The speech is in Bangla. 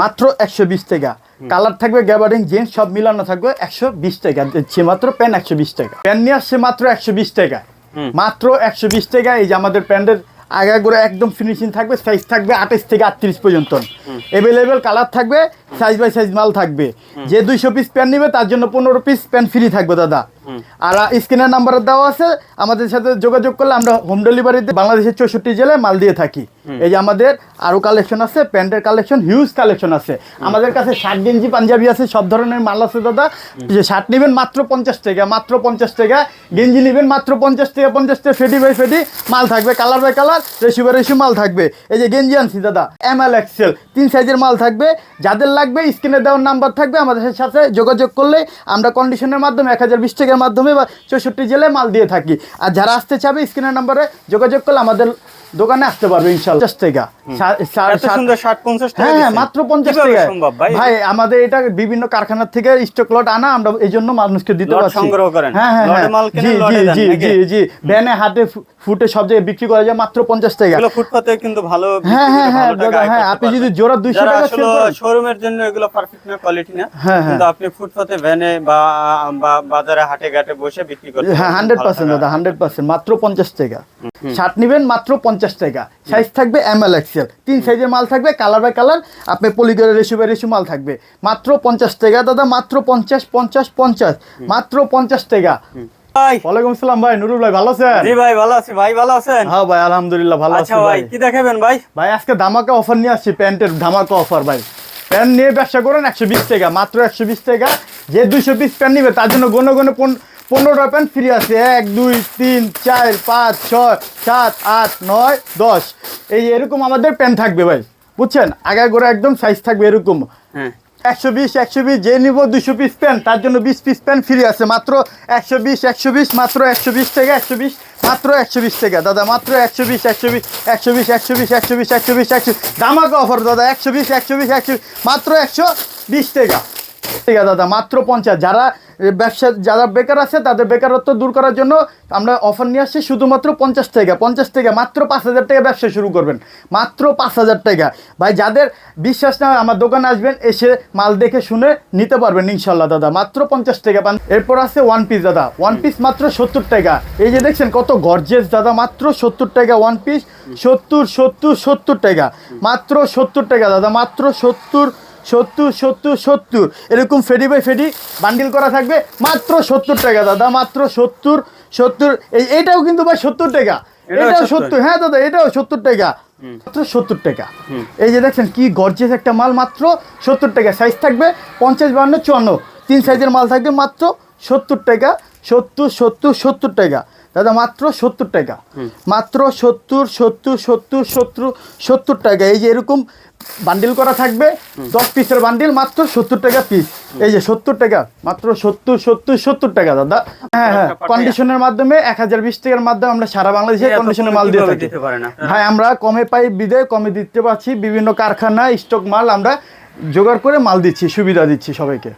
মাত্র একশো বিশ টাকা। কালার থাকবে গ্যাবারিং জিন্স সব মিলানো থাকবে একশো বিশ টাকা। দিচ্ছি মাত্র প্যান একশো বিশ টাকা। প্যান নিয়ে আসছে মাত্র একশো বিশ টাকা। মাত্র একশো বিশ টাকা এই যে আমাদের প্যান্টের আগাগোড়া একদম ফিনিশিং থাকবে সাইজ থাকবে আঠাশ থেকে আটত্রিশ পর্যন্ত। অ্যাভেলেবেল কালার থাকবে সাইজ বাই সাইজ মাল থাকবে। যে দুইশো পিস প্যান নিবে তার জন্য পনেরো পিস প্যান ফ্রি থাকবে দাদা। আর স্ক্রিনের নাম্বার দেওয়া আছে আমাদের সাথে যোগাযোগ করলে আমরা হোম ডেলিভারিতে বাংলাদেশের চৌষট্টি জেলায় মাল দিয়ে থাকি। এই যে আমাদের আরও কালেকশন আছে প্যান্টের কালেকশন হিউজ কালেকশন আছে। আমাদের কাছে শার্ট গেঞ্জি পাঞ্জাবি আছে সব ধরনের মাল আছে দাদা। যে শার্ট নেবেন মাত্র পঞ্চাশ টাকা মাত্র পঞ্চাশ টাকা। গেঞ্জি নেবেন মাত্র পঞ্চাশ টাকা পঞ্চাশ টাকা ফেডি বাই ফেডি। মাল থাকবে কালার বাই কালার রেশু বাই রেশু মাল থাকবে। এই যে গেঞ্জি আনছি দাদা এম এল এক্সেল তিন সাইজের মাল থাকবে। যাদের লাগবে স্ক্রিনে দেওয়ার নাম্বার থাকবে আমাদের সাথে যোগাযোগ করলে আমরা কন্ডিশনের মাধ্যমে এক হাজার বিশ মাধ্যমে বা চৌষট্টি জেলায় মাল দিয়ে থাকি। আর যারা আসতে চাবে, স্ক্রিনের নাম্বারে যোগাযোগ করলে আমাদের দোকানে আসতে পারবে ইনশাল্লাহ। টাকা। হ্যাঁ হ্যাঁ মাত্র পঞ্চাশ টাকা ভাই? আমাদের এটা বিভিন্ন কারখানা থেকে স্টক লট আনা আমরা এই জন্য মানুষকে দিতে পারছি। সংগ্রহ করেন। হ্যাঁ হ্যাঁ হ্যাঁ। জি জি জি জি জি। ভ্যানে হাটে ফু- ফুটে সব জায়গায় বিক্রি করা যায় মাত্র পঞ্চাশ টাকা। ফুটপাতে কিন্তু ভালো হ্যাঁ হ্যাঁ হ্যাঁ দাদা হ্যাঁ আপনি যদি জোড়া দুইশো টাকা করেন, শোরুমের জন্য এগুলো পারফেক্ট না কোয়ালিটি না হ্যাঁ, হ্যাঁ। কিন্তু আপনি ফুটপাতে ভ্যানে বা বাজারে হাটে ঘাটে বসে বিক্রি করতে হ্যাঁ হান্ড্রেড পার্সেন্ট দাদা হান্ড্রেড পার্সেন্ট মাত্র পঞ্চাশ টাকা। শার্ট নেবেন মাত্র পঞ্চাশ টাকা। সাইজ থাকবে এম এল এক্সেল তিন সাইজের মাল থাকবে কালার বাই কালার আপনি পলিগরে রেশু বাই রেশু মাল থাকবে। মাত্র পঞ্চাশ টাকা দাদা মাত্র পঞ্চাশ পঞ্চাশ পঞ্চাশ মাত্র পঞ্চাশ টাকা। ভাই। ওয়ালাইকুম আসসালাম ভাই নুরুল ভাই ভালো আছেন? জি ভাই ভালো আছি। ভাই ভালো আছেন? হ্যাঁ ভাই আলহামদুলিল্লাহ ভালো আছি আচ্ছা ভাই। কি দেখাবেন ভাই? ভাই আজকে ধামাকা অফার নিয়ে আসছি প্যান্টের ধামাকা অফার ভাই। প্যান্ট নিয়ে ব্যবসা করেন একশো বিশ টাকা মাত্র একশো বিশ টাকা। যে দুইশো পিস প্যান্ট নিবে তার জন্য গনে গনে পন- পনেরোটা প্যান্ট ফ্রি আছে এক দুই তিন চার পাঁচ ছয় সাত আট নয় দশ এই এরকম আমাদের প্যান্ট থাকবে ভাই বুঝছেন আগে করে একদম সাইজ থাকবে এরকম হ্যাঁ একশো বিশ একশো বিশ যে নিব দুশো পিস প্যান্ট তার জন্য বিশ পিস প্যান্ট ফ্রি আছে মাত্র একশো বিশ একশো বিশ মাত্র একশো বিশ টাকা একশো বিশ মাত্র একশো বিশ টাকা দাদা মাত্র একশো বিশ একশো বিশ একশো বিশ একশো বিশ একশো বিশ একশো বিশ একশো দামাকা অফার দাদা একশো বিশ একশো বিশ একশো মাত্র একশো বিশ টাকা ঠিক আছে, দাদা, মাত্র পঞ্চাশ। যারা ব্যবসা, যারা বেকার আছে, তাদের বেকারত্ব দূর করার জন্য আমরা অফার নিয়ে আসছি শুধুমাত্র পঞ্চাশ টাকা। পঞ্চাশ টাকা, মাত্র পাঁচ হাজার টাকা ব্যবসা শুরু করবেন। মাত্র পাঁচ হাজার টাকা। ভাই, যাদের বিশ্বাস না হয় আমার দোকানে আসবেন, এসে মাল দেখে শুনে নিতে পারবেন, ইনশাল্লাহ, দাদা। মাত্র পঞ্চাশ টাকা পান। এরপর আছে ওয়ান পিস দাদা। ওয়ান পিস মাত্র সত্তর টাকা। এই যে দেখছেন, কত গর্জেস দাদা। মাত্র সত্তর টাকা ওয়ান পিস সত্তর সত্তর সত্তর টাকা। মাত্র সত্তর টাকা, দাদা। মাত্র সত্তর সত্তর সত্তর সত্তর। এরকম ফেডি বাই ফেডি বান্ডিল করা থাকবে। মাত্র সত্তর টাকা দাদা মাত্র সত্তর সত্তর। এই এটাও কিন্তু ভাই সত্তর টাকা। এটাও এটাও 70 সত্তর। হ্যাঁ দাদা এটাও সত্তর টাকা। মাত্র সত্তর টাকা। এই যে দেখছেন কি গর্জেস একটা মাল মাত্র সত্তর টাকা। সাইজ থাকবে পঞ্চাশ বান্ন চুয়ান্ন। তিন সাইজের মাল থাকবে মাত্র সত্তর টাকা। সত্তর সত্তর সত্তর টাকা। দাদা মাত্র সত্তর টাকা। মাত্র সত্তর সত্তর সত্তর সত্তর সত্তর টাকা। এই যে এরকম বান্ডিল করা থাকবে দশ পিসের বান্ডিল মাত্র সত্তর টাকা পিস এই যে সত্তর টাকা মাত্র সত্তর সত্তর সত্তর টাকা দাদা। হ্যাঁ হ্যাঁ কন্ডিশনের মাধ্যমে এক হাজার বিশ টাকার মাধ্যমে আমরা সারা বাংলাদেশে কন্ডিশনের মাল দিয়ে থাকি? ভাই আমরা কমে পাই বিদায় কমে দিতে পারছি। বিভিন্ন কারখানা স্টক মাল আমরা জোগাড় করে মাল দিচ্ছি সুবিধা দিচ্ছি সবাইকে।